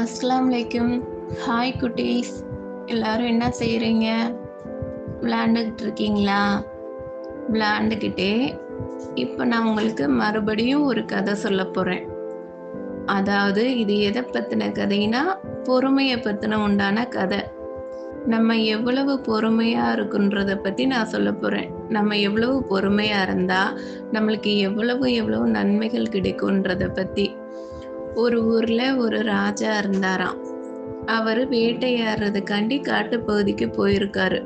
அஸ்லாம் வலைக்கும் ஹாய் குட்டீஸ். எல்லாரும் என்ன செய்கிறீங்க விளையாண்டுக்கிட்டு இருக்கீங்களா விளையாண்டுக்கிட்டே இப்போ நான் உங்களுக்கு மறுபடியும் ஒரு கதை சொல்ல போகிறேன் அதாவது இது எதை பற்றின கதைனா பொறுமையை பற்றின உண்டான கதை. நம்ம எவ்வளவு பொறுமையாக இருக்குன்றத பற்றி நான் சொல்ல போகிறேன் நம்ம எவ்வளவு பொறுமையாக இருந்தால் நம்மளுக்கு எவ்வளவு எவ்வளவு நன்மைகள் கிடைக்குன்றத பற்றி ஒரு ஊரில் ஒரு ராஜா இருந்தாராம். அவர் வேட்டையாடுறதுக்காண்டி காட்டுப்பகுதிக்கு போயிருக்காரு.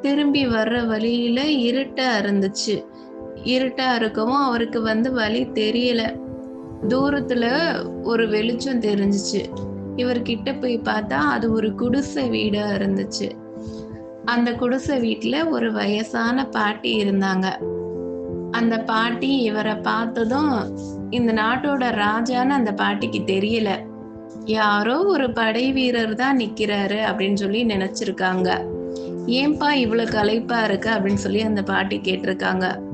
திரும்பி வர்ற வழியில இருட்டா இருந்துச்சு. இருட்டா இருக்கவும் அவருக்கு வந்து வழி தெரியல. தூரத்துல ஒரு வெளிச்சம் தெரிஞ்சுச்சு. இவர்கிட்ட போய் பார்த்தா அது ஒரு குடிசை வீடா இருந்துச்சு. அந்த குடிசை வீட்டில் ஒரு வயசான பாட்டி இருந்தாங்க. அந்த பாட்டி இவரை பார்த்ததும் இந்த நாட்டோட ராஜான்னு அந்த பாட்டிக்கு தெரியல. யாரோ ஒரு படை வீரர் தான் நிக்கிறாரு அப்படின்னு சொல்லி நினைச்சிருக்காங்க. ஏன்பா இவ்வளவு களைப்பா இருக்கு அப்படின்னு சொல்லி அந்த பாட்டி கேட்டிருக்காங்க.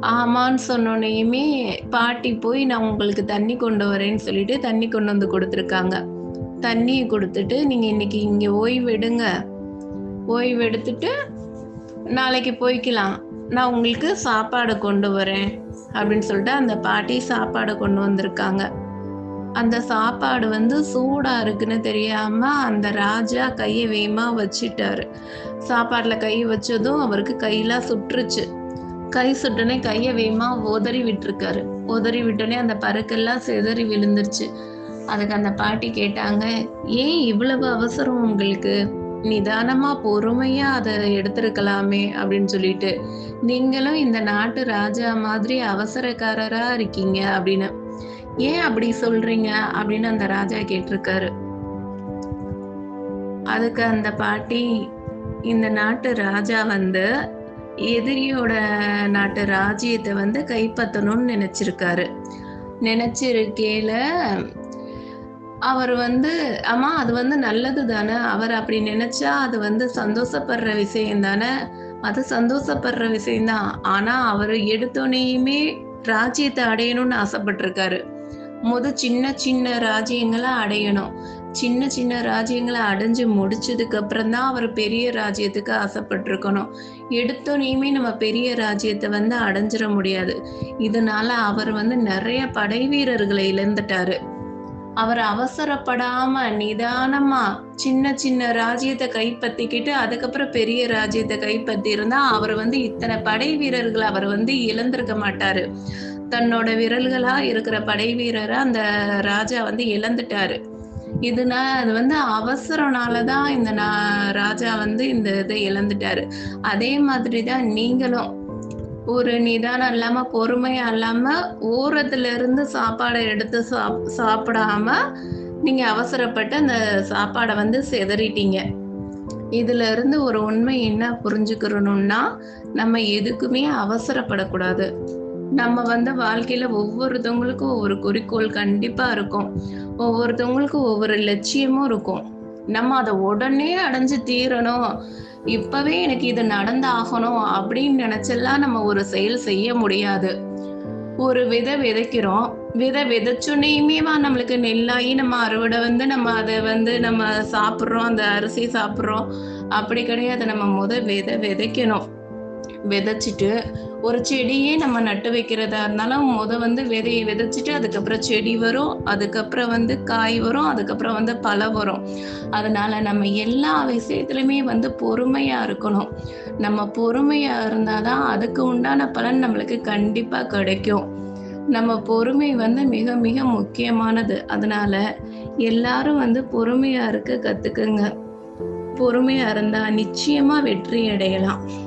ஆமான்னு சொன்னோன்னையுமே பாட்டி போய் நான் உங்களுக்கு தண்ணி கொண்டு வரேன்னு சொல்லிட்டு தண்ணி கொண்டு வந்து கொடுத்துருக்காங்க. தண்ணியை கொடுத்துட்டு நீங்க இன்னைக்கு இங்க ஓய்வு எடுங்க. ஓய்வு எடுத்துட்டு நாளைக்கு போய்க்கலாம். நான் உங்களுக்கு சாப்பாடு கொண்டு வரேன் அப்படின்னு சொல்லிட்டு அந்த பாட்டி சாப்பாடு கொண்டு வந்திருக்காங்க. அந்த சாப்பாடு வந்து சூடா இருக்குன்னு தெரியாம அந்த ராஜா கையை வேகமா வச்சிட்டாரு. சாப்பாடுல கை வச்சதும் அவருக்கு கையெல்லாம் சுற்றுச்சு. கை சுட்டனே கையை வேகமா உதறி விட்டுருக்காரு. உதறி விட்டோடனே அந்த பருக்கெல்லாம் சிதறி விழுந்துருச்சு. அதுக்கு அந்த பாட்டி கேட்டாங்க ஏன் இவ்வளவு அவசரம் உங்களுக்கு? நிதானமா பொறுமையா அதை எடுத்திருக்கலாமே அப்படின்னு சொல்லிட்டு நீங்களும் இந்த நாட்டு ராஜா மாதிரி அவசரக்காரரா இருக்கீங்க அப்படின்னு. ஏன் அப்படி சொல்றீங்க? அப்படின்னு அந்த ராஜா கேட்டிருக்காரு. அதுக்கு அந்த பாட்டி இந்த நாட்டு ராஜா வந்து எதிரியோட நாட்டு ராஜ்யத்தை வந்து கைப்பற்றணும்னு நினைச்சிருக்காரு. நினைச்சிருக்கையில அவர் வந்து அம்மா அது வந்து நல்லது தானே? அவர் அப்படி நினைச்சா அது வந்து சந்தோஷப்படுற விஷயம் தானே? அது சந்தோஷப்படுற விஷயம்தான் ஆனா அவர் எடுத்தோனையுமே ராஜ்யத்தை அடையணும்னு ஆசைப்பட்டிருக்காரு. முத சின்ன சின்ன ராஜ்யங்களை அடையணும். சின்ன சின்ன ராஜ்யங்களை அடைஞ்சு முடிச்சதுக்கு அப்புறம் தான் அவர் பெரிய ராஜ்யத்துக்கு ஆசைப்பட்டிருக்கணும். எடுத்தோனையுமே நம்ம பெரிய ராஜ்யத்தை வந்து அடைஞ்சிட முடியாது. இதனால அவர் வந்து நிறைய படை வீரர்களை இழந்துட்டாரு. அவர் அவசரப்படாம நிதானமா சின்ன சின்ன ராஜ்யத்தை கைப்பற்றிக்கிட்டு அதுக்கப்புறம் பெரிய ராஜ்யத்தை கைப்பற்றி இருந்தா அவர் வந்து இத்தனை படை வீரர்களை அவர் வந்து இழந்திருக்க மாட்டாரு. தன்னோட விரல்களா இருக்கிற படை வீரரை அந்த ராஜா வந்து இழந்துட்டாரு. இதுனா அது வந்து அவசரனால தான் இந்த நா- ராஜா வந்து இந்த இதை இழந்துட்டாரு. அதே மாதிரி தான் நீங்களும் ஒரு நிதானம் இல்லாம பொறுமையா இல்லாம ஓரத்துல இருந்து சாப்பாடை எடுத்து சாப் சாப்பிடாம நீங்க அவசரப்பட்டு அந்த சாப்பாடை வந்து செதறிட்டீங்க. இதுல இருந்து ஒரு உண்மை என்ன புரிஞ்சுக்கிறணும்னா நம்ம எதுக்குமே அவசரப்படக்கூடாது. நம்ம வந்து வாழ்க்கையில ஒவ்வொருத்தவங்களுக்கும் ஒவ்வொரு குறிக்கோள் கண்டிப்பா இருக்கும். ஒவ்வொருத்தவங்களுக்கும் ஒவ்வொரு லட்சியமும் இருக்கும். நம்ம அதை உடனே அடைஞ்சு தீரணும். இப்பவே எனக்கு இது நடந்தாகணும் அப்படின்னு நினைச்செல்லாம் நம்ம ஒரு செயல் செய்ய முடியாது. ஒரு விதை விதைக்கிறோம். விதை விதைச்சோன்னையுமேவா நம்மளுக்கு நெல்லாகி நம்ம அறுவடை வந்து நம்ம அதை வந்து நம்ம சாப்பிட்றோம் அந்த அரிசி சாப்பிட்றோம். அப்படி கிடையாது. நம்ம முத விதை விதைக்கணும். விதைச்சிட்டு ஒரு செடியே நம்ம நட்டு வைக்கிறதா இருந்தாலும் முத வந்து விதையை விதைச்சிட்டு அதுக்கப்புறம் செடி வரும் அதுக்கப்புறம் வந்து காய் வரும் அதுக்கப்புறம் வந்து பழம் வரும். அதனால நம்ம எல்லா விஷயத்துலையுமே வந்து பொறுமையா இருக்கணும். நம்ம பொறுமையா இருந்தாதான் அதுக்கு உண்டான பலன் நம்மளுக்கு கண்டிப்பா கிடைக்கும். நம்ம பொறுமை வந்து மிக மிக முக்கியமானது. அதனால எல்லாரும் வந்து பொறுமையா இருக்க கத்துக்குங்க. பொறுமையா இருந்தா நிச்சயமா வெற்றி அடையலாம்.